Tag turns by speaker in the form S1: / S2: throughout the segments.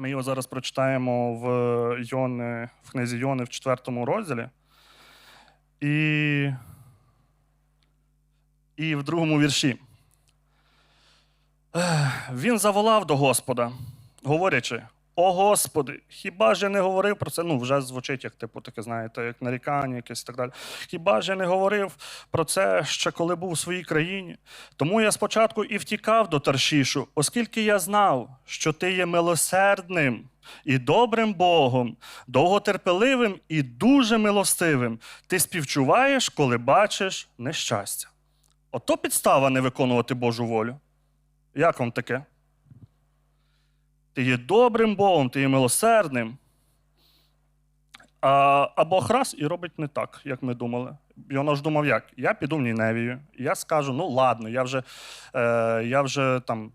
S1: Ми його зараз прочитаємо в Йони, в книзі Йони в четвертому розділі. І, і в другому вірші. Він заволав до Господа, говорячи: О Господи, хіба ж я не говорив про це? Ну, вже звучить, як типу, таке, знаєте, як нарікання, якесь і так далі. Хіба ж я не говорив про це ще коли був у своїй країні? Тому я спочатку і втікав до Таршішу, оскільки я знав, що ти є милосердним і добрим Богом, довготерпеливим і дуже милостивим. Ти співчуваєш, коли бачиш нещастя. Ото підстава не виконувати Божу волю. Як вам таке? Ти є добрим Богом, ти є милосердним. А, а Бог раз і робить не так, як ми думали. Йона ж думав, як? Я піду в Ніневію, я скажу, ну ладно, я вже, е, я вже там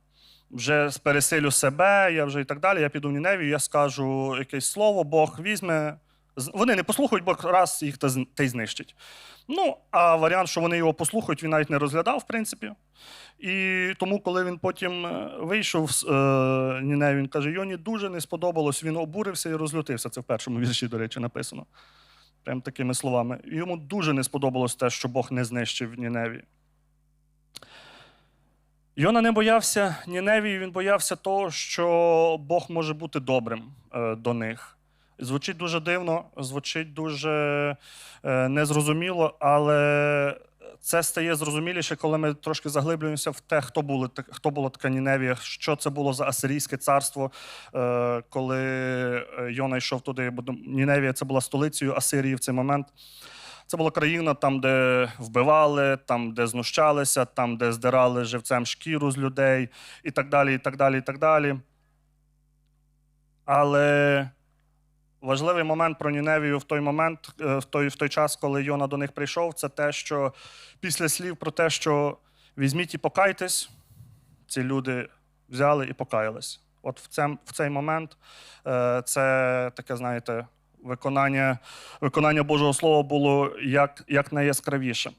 S1: вже пересилю себе, я вже і так далі. Я піду в Ніневію, я скажу якесь слово, Бог візьме. Вони не послухають, Бог раз їх та й знищить. Ну, а варіант, що вони його послухають, він навіть не розглядав, в принципі. І тому, коли він потім е, вийшов з е, Ніневі, він каже: Йоні дуже не сподобалось, він обурився і розлютився. Це в першому вірші, до речі, написано. Прям такими словами. Йому дуже не сподобалось те, що Бог не знищив Ніневі. Йона не боявся Ніневії, він боявся того, що Бог може бути добрим е, до них. Звучить дуже дивно, звучить дуже е, незрозуміло, але це стає зрозуміліше, коли ми трошки заглиблюємося в те, хто були хто була така Ніневія, що це було за асирійське царство, е, коли е, Йона йшов туди. Ніневія це була столицею Асирії в цей момент. Це була країна, там, де вбивали, там, де знущалися, там, де здирали живцем шкіру з людей, і так далі, і так далі, і так далі. Але важливий момент про Ніневію в той момент, е, в той, в той час, коли Йона до них прийшов, це те, що після слів про те, що візьміть і покайтесь, ці люди взяли і покаялись. От в, цем, в цей момент е, це таке, знаєте, виконання, виконання Божого Слова було як, як найяскравіше.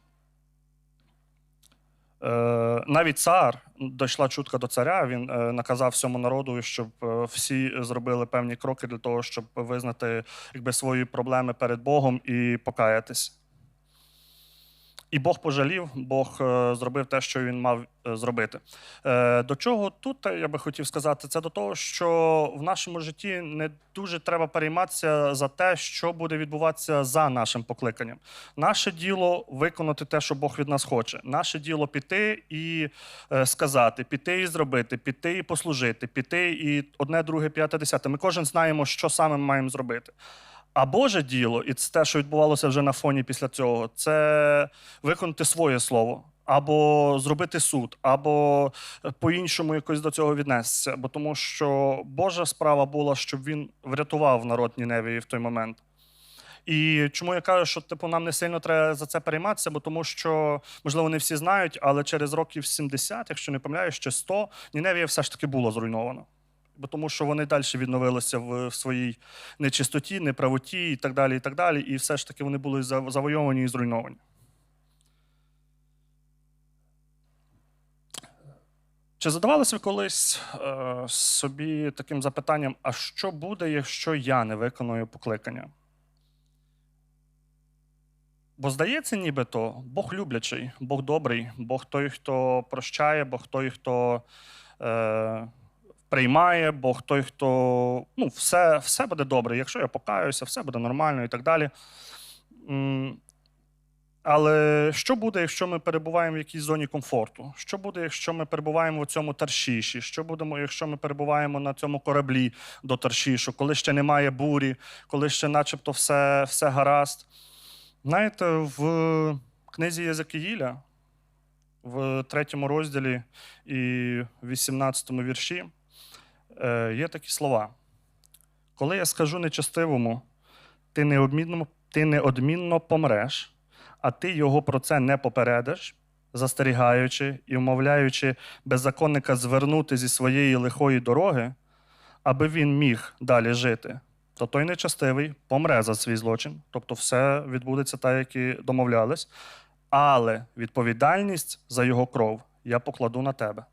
S1: Е, навіть цар дійшла чутка до царя. Він е, наказав всьому народу, щоб е, всі зробили певні кроки для того, щоб визнати якби, свої проблеми перед Богом і покаятись. І Бог пожалів, Бог е, зробив те, що він мав е, зробити. Е, До чого тут я би хотів сказати, це до того, що в нашому житті не дуже треба перейматися за те, що буде відбуватися за нашим покликанням. Наше діло виконати те, що Бог від нас хоче. Наше діло піти і сказати, піти і зробити, піти і послужити, піти і одне, друге, п'яте, десяте. Ми кожен знаємо, що саме маємо зробити. А Боже діло, і це те, що відбувалося вже на фоні після цього, це виконати своє слово. Або зробити суд, або е, по-іншому якось до цього віднестися. Бо тому що Божа справа була, щоб він врятував народ Ніневії в той момент. І чому я кажу, що типу нам не сильно треба за це перейматися, бо тому що, можливо, не всі знають, але через років 70, якщо не помиляюсь, ще 100, Ніневія все ж таки була зруйнована. Бо тому що вони далі відновилися в в своїй нечистоті, неправоті і так далі, і так далі. І все ж таки вони були завойовані і зруйновані. Чи задавалися ви колись е, собі таким запитанням: а що буде, якщо я не виконую покликання? Бо здається, нібито Бог люблячий, Бог добрий, Бог той, хто прощає, Бог той, хто е, приймає, Бог той, хто ну, все, все буде добре. Якщо я покаюся, все буде нормально і так далі. Але що буде, якщо ми перебуваємо в якійсь зоні комфорту? Що буде, якщо ми перебуваємо в цьому таршіші? Що буде, якщо ми перебуваємо на цьому кораблі до таршішу, коли ще немає бурі, коли ще начебто все, все гаразд? Знаєте, в книзі Єзекиїля, в третьому розділі і 18 вірші, є такі слова. Коли я скажу нечестивому, ти неодмінно, ти неодмінно помреш, а ти його про це не попередиш, застерігаючи і вмовляючи беззаконника звернути зі своєї лихої дороги, аби він міг далі жити, то той нечестивий помре за свій злочин, тобто все відбудеться так, як і домовлялись, але відповідальність за його кров я покладу на тебе.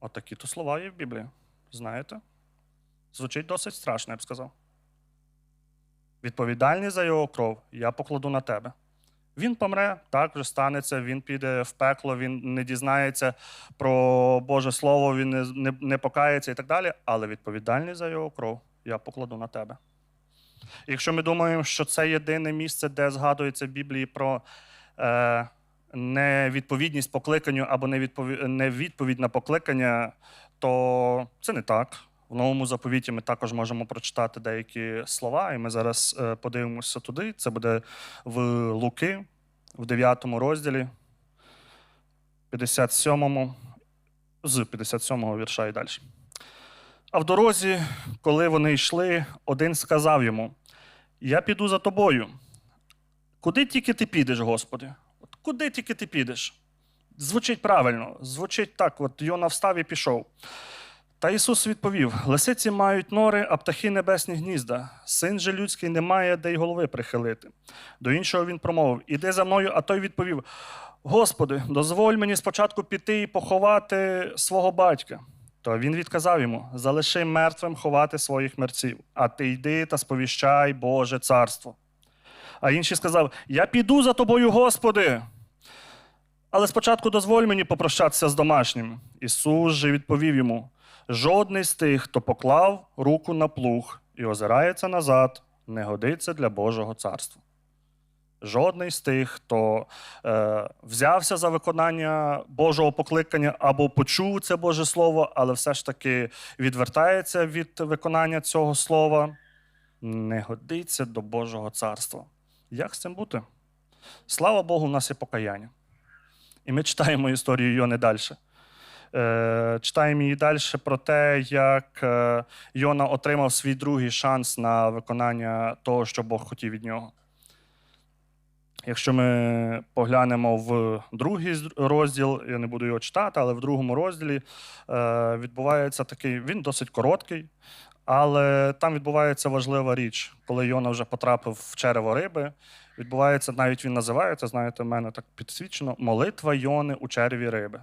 S1: Отакі то слова є в Біблії. Знаєте? Звучить досить страшно, я б сказав. Відповідальність за його кров я покладу на тебе. Він помре, так вже станеться, він піде в пекло, він не дізнається про Боже Слово, він не, не, не покається і так далі. Але відповідальність за його кров я покладу на тебе. Якщо ми думаємо, що це єдине місце, де згадується в Біблії про е, невідповідність покликанню або невідповідь на покликання, то це не так. В новому заповіті ми також можемо прочитати деякі слова, і ми зараз е, подивимося туди. Це буде в Луки, в 9 розділі, 57, з 57 вірша і далі. А в дорозі, коли вони йшли, один сказав йому: Я піду за тобою. Куди тільки ти підеш, Господи? Куди тільки ти підеш? Звучить правильно, звучить так: от Йона встав і пішов. Та Ісус відповів: Лисиці мають нори, а птахи небесні гнізда. Син же людський не має де й голови прихилити. До іншого він промовив: Іди за мною, а той відповів: Господи, дозволь мені спочатку піти і поховати свого батька. То він відказав йому: Залиши мертвим ховати своїх мерців, а ти йди та сповіщай Боже царство. А інший сказав: Я піду за тобою, Господи. Але спочатку дозволь мені попрощатися з домашнім. Ісус же відповів йому: жодний з тих, хто поклав руку на плуг і озирається назад, не годиться для Божого царства. Жодний з тих, хто е, взявся за виконання Божого покликання або почув це Боже Слово, але все ж таки відвертається від виконання цього слова, не годиться до Божого царства. Як з цим бути? Слава Богу, у нас є покаяння. І ми читаємо історію Йони далі. Е, читаємо її далі про те, як е, Йона отримав свій другий шанс на виконання того, що Бог хотів від нього. Якщо ми поглянемо в другий розділ, я не буду його читати, але в другому розділі е, відбувається такий, він досить короткий, але там відбувається важлива річ, коли Йона вже потрапив в черево риби. Відбувається, навіть він називається, знаєте, в мене так підсвічено, молитва Йони у череві риби.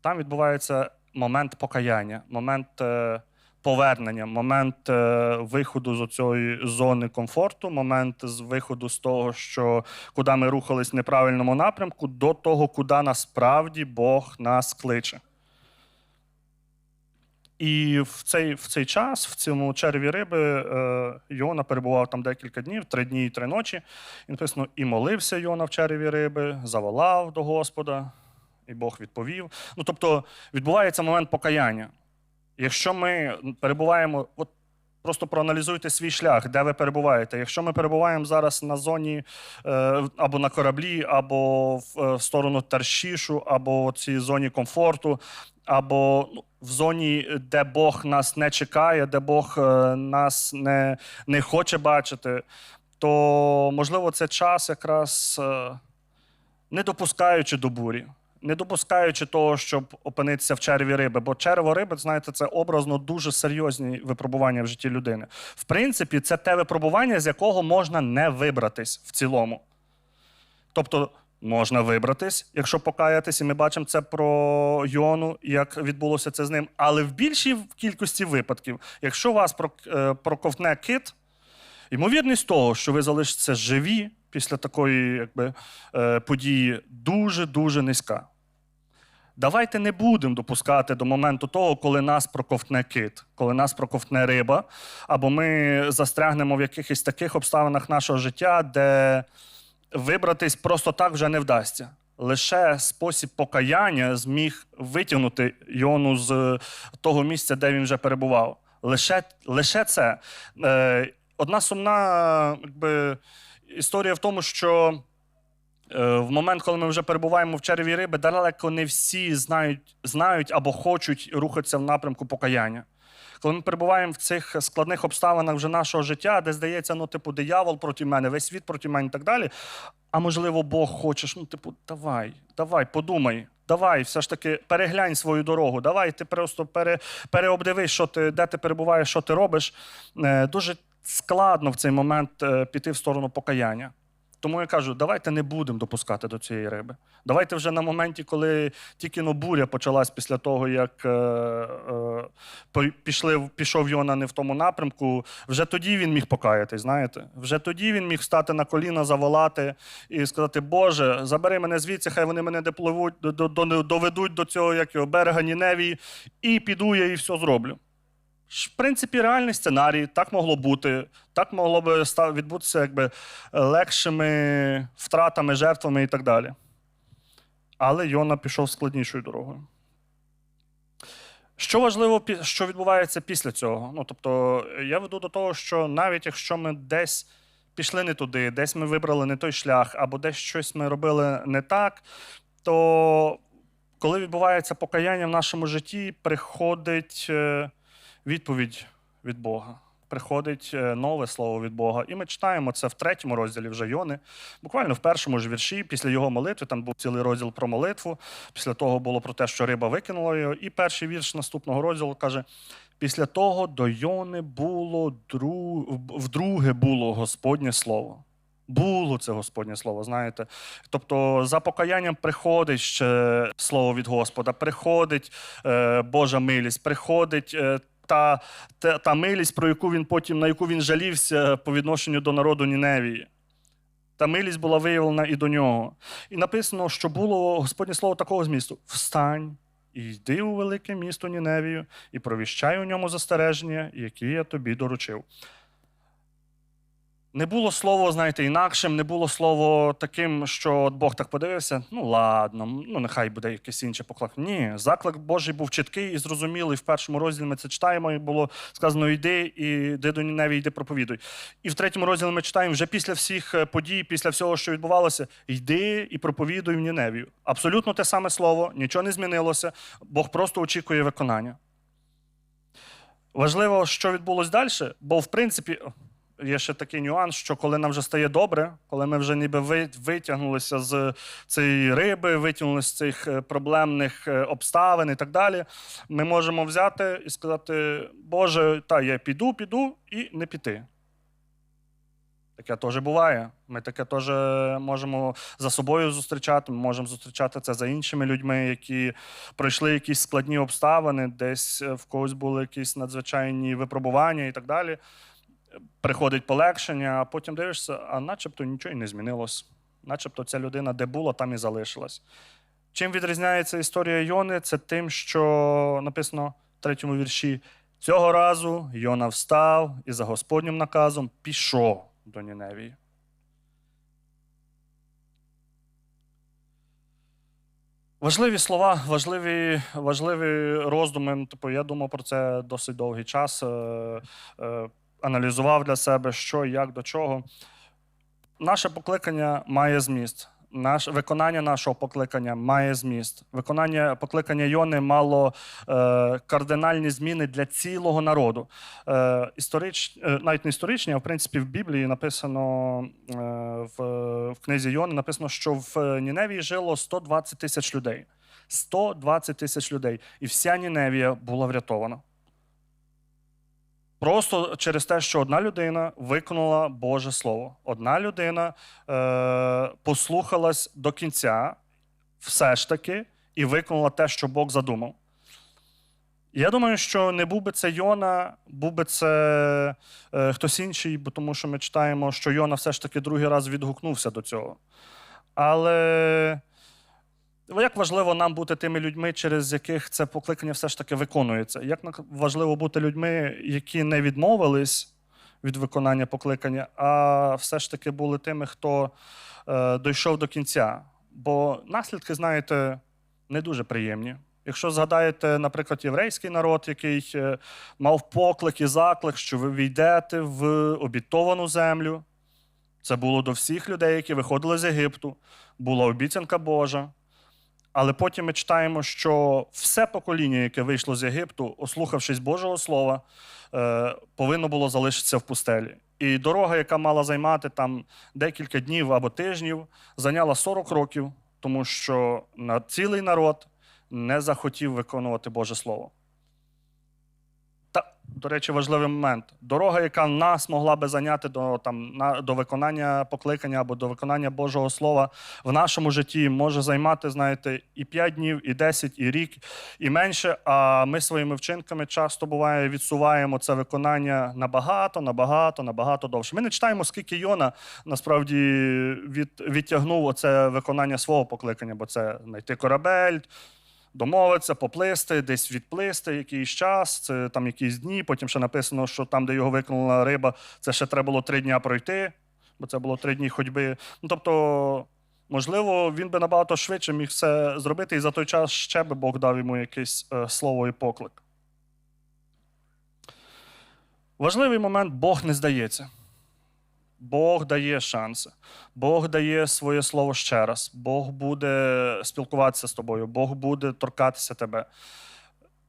S1: Там відбувається момент покаяння, момент е, повернення, момент е, виходу з цієї зони комфорту, момент з виходу з того, що куди ми рухались в неправильному напрямку, до того, куди насправді Бог нас кличе. І в цей, в цей час, в цьому черві риби, е, Йона перебував там декілька днів, три дні і три ночі. І написано: і молився Йона в черві риби, заволав до Господа, і Бог відповів. Ну, тобто, відбувається момент покаяння. Якщо ми перебуваємо, от просто проаналізуйте свій шлях, де ви перебуваєте. Якщо ми перебуваємо зараз на зоні е, або на кораблі, або в, е, сторону Таршішу, або в цій зоні комфорту, або ну, в зоні, де Бог нас не чекає, де Бог е, нас не, не хоче бачити, то можливо це час якраз не допускаючи до бурі. Не допускаючи того, щоб опинитися в черві риби, бо черво риби, знаєте, це образно дуже серйозні випробування в житті людини. В принципі, це те випробування, з якого можна не вибратись в цілому. Тобто можна вибратись, якщо покаятись, і ми бачимо це про Йону, як відбулося це з ним. Але в більшій кількості випадків, якщо вас е, проковтне кит, ймовірність того, що ви залишитеся живі після такої якби, е, події, дуже-дуже низька. Давайте не будемо допускати до моменту того, коли нас проковтне кит, коли нас проковтне риба, або ми застрягнемо в якихось таких обставинах нашого життя, де вибратись просто так вже не вдасться. Лише спосіб покаяння зміг витягнути Йону з того місця, де він вже перебував. Лише, лише це. Е, одна сумна якби, історія в тому, що е, в момент, коли ми вже перебуваємо в черві риби, далеко не всі знають, знають або хочуть рухатися в напрямку покаяння. Коли ми перебуваємо в цих складних обставинах вже нашого життя, де здається, ну, типу, диявол проти мене, весь світ проти мене і так далі. А можливо, Бог хочеш, ну, типу, давай, давай, подумай, давай, все ж таки переглянь свою дорогу, давай ти просто пере, переобдивись, що ти, де ти перебуваєш, що ти робиш. Е, дуже складно в цей момент е, піти в сторону покаяння. Тому я кажу, давайте не будемо допускати до цієї риби. Давайте вже на моменті, коли тільки ну, буря почалась після того, як е, е, пішли, пішов Йона не в тому напрямку, вже тоді він міг покаятись, знаєте? Вже тоді він міг стати на коліна, заволати і сказати: Боже, забери мене звідси, хай вони мене допливуть, до, до, до- доведуть до цього як його, берега Ніневії, і піду я і все зроблю. В принципі, реальний сценарій, так могло бути, так могло би відбутися якби легшими втратами, жертвами і так далі. Але Йона пішов складнішою дорогою. Що важливо, що відбувається після цього? Ну, тобто, я веду до того, що навіть якщо ми десь пішли не туди, десь ми вибрали не той шлях, або десь щось ми робили не так, то коли відбувається покаяння в нашому житті, приходить е, відповідь від Бога. Приходить е, нове слово від Бога. І ми читаємо це в третьому розділі вже Йони. Буквально в першому ж вірші, після його молитви, там був цілий розділ про молитву. Після того було про те, що риба викинула його. І перший вірш наступного розділу каже: після того до Йони було дру... вдруге було Господнє слово. Було це Господнє слово, знаєте. Тобто за покаянням приходить ще слово від Господа, приходить е, Божа милість, приходить е, та, та, та милість, про яку він потім, на яку він жалівся по відношенню до народу Ніневії. Та милість була виявлена і до нього. І написано, що було Господнє слово такого змісту: Встань і йди у велике місто Ніневію, і провіщай у ньому застереження, які я тобі доручив. Не було слово, знаєте, інакшим, не було слово таким, що от Бог так подивився. Ну ладно, ну нехай буде якесь інше поклик. Ні, заклик Божий був чіткий і зрозумілий. В першому розділі ми це читаємо, і було сказано: йди і йди до Ніневі, йди проповідуй. І в третьому розділі ми читаємо вже після всіх е, подій, після всього, що відбувалося, йди і проповідуй в Ніневію. Абсолютно те саме слово, нічого не змінилося. Бог просто очікує виконання. Важливо, що відбулось далі, бо в принципі. Є ще такий нюанс, що коли нам вже стає добре, коли ми вже ніби витягнулися з цієї риби, витягнулися з цих е, проблемних е, обставин і так далі, ми можемо взяти і сказати: Боже, та я піду, піду і не піти. Таке теж буває. Ми таке теж можемо за собою зустрічати. Ми можемо зустрічати це за іншими людьми, які пройшли якісь складні обставини, десь е, в когось були якісь надзвичайні випробування і так далі приходить полегшення, а потім дивишся, а начебто нічого і не змінилось. Начебто ця людина де була, там і залишилась. Чим відрізняється історія Йони? Це тим, що написано в третьому вірші: цього разу Йона встав і за Господнім наказом пішов до Ніневії. Важливі слова, важливі, важливі роздуми. Типу, я думав про це досить довгий час. Е, е, аналізував для себе, що, як, до чого. Наше покликання має зміст. Наш, виконання нашого покликання має зміст. Виконання покликання Йони мало е, кардинальні зміни для цілого народу. Е, історич, е, навіть не історичні, а в принципі в Біблії написано е, в, в книзі Йони написано, що в Ніневії жило 120 тисяч людей. 120 тисяч людей. І вся Ніневія була врятована. Просто через те, що одна людина виконала Боже Слово. Одна людина е, послухалась до кінця, все ж таки, і виконала те, що Бог задумав. Я думаю, що не був би це Йона, був би це е, хтось інший, бо тому що ми читаємо, що Йона все ж таки другий раз відгукнувся до цього. Але як важливо нам бути тими людьми, через яких це покликання все ж таки виконується? Як важливо бути людьми, які не відмовились від виконання покликання, а все ж таки були тими, хто е, дійшов до кінця. Бо наслідки, знаєте, не дуже приємні. Якщо згадаєте, наприклад, єврейський народ, який е, мав поклик і заклик, що ви війдете в обітовану землю. Це було до всіх людей, які виходили з Єгипту, була обіцянка Божа. Але потім ми читаємо, що все покоління, яке вийшло з Єгипту, ослухавшись Божого Слова, е, повинно було залишитися в пустелі. І дорога, яка мала займати там декілька днів або тижнів, зайняла 40 років, тому що на цілий народ не захотів виконувати Боже Слово. До речі, важливий момент. Дорога, яка нас могла би зайняти до, там, на, до виконання покликання або до виконання Божого Слова в нашому житті, може займати, знаєте, і 5 днів, і 10, і рік, і менше. А ми своїми вчинками часто буває відсуваємо це виконання набагато, набагато, набагато довше. Ми не читаємо, скільки Йона насправді від, відтягнув оце виконання свого покликання, бо це знайти корабель домовитися, поплисти, десь відплисти якийсь час, це там якісь дні. Потім ще написано, що там, де його викинула риба, це ще треба було три дні пройти, бо це було три дні ходьби. Ну тобто, можливо, він би набагато швидше міг це зробити, і за той час ще би Бог дав йому якесь е, слово і поклик. Важливий момент Бог не здається. Бог дає шанси. Бог дає своє слово ще раз. Бог буде спілкуватися з тобою, Бог буде торкатися тебе.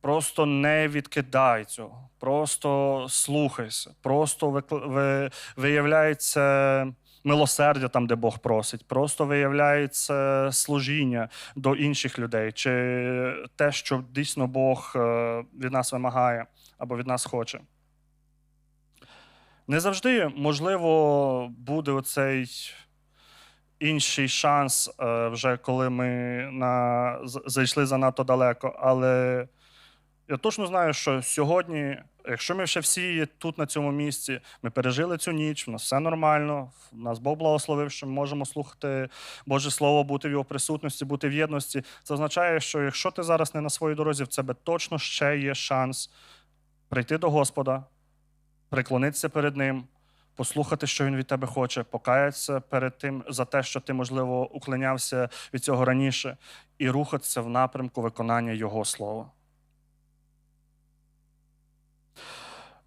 S1: Просто не відкидай цього, просто слухайся, просто виявляється милосердя там, де Бог просить, просто виявляється служіння до інших людей, чи те, що дійсно Бог е, від нас вимагає або від нас хоче. Не завжди, можливо, буде оцей інший шанс, е, вже коли ми на, зайшли занадто далеко. Але я точно знаю, що сьогодні, якщо ми ще всі тут, на цьому місці, ми пережили цю ніч, в нас все нормально, нас Бог благословив, що ми можемо слухати Боже Слово, бути в його присутності, бути в єдності. Це означає, що якщо ти зараз не на своїй дорозі, в тебе точно ще є шанс прийти до Господа, приклонитися перед Ним, послухати, що Він від тебе хоче, покаятися перед тим за те, що ти, можливо, уклонявся від цього раніше, і рухатися в напрямку виконання Його слова.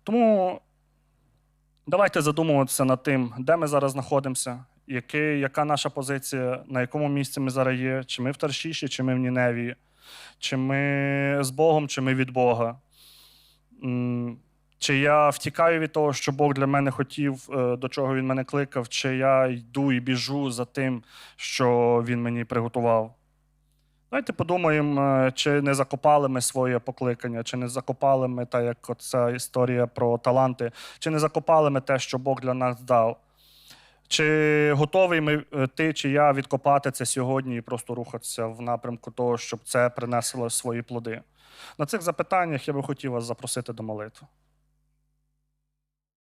S1: Тому давайте задумуватися над тим, де ми зараз знаходимося, який, яка наша позиція, на якому місці ми зараз є, чи ми в Таршіші, чи ми в Ніневії, чи ми з Богом, чи ми від Бога. Чи я втікаю від того, що Бог для мене хотів, е, до чого він мене кликав, чи я йду і біжу за тим, що він мені приготував. Давайте подумаємо, е, чи не закопали ми своє покликання, чи не закопали ми, так як ця історія про таланти, чи не закопали ми те, що Бог для нас дав. Чи готовий ми, е, ти чи я відкопати це сьогодні і просто рухатися в напрямку того, щоб це принесло свої плоди? На цих запитаннях я би хотів вас запросити до молитви.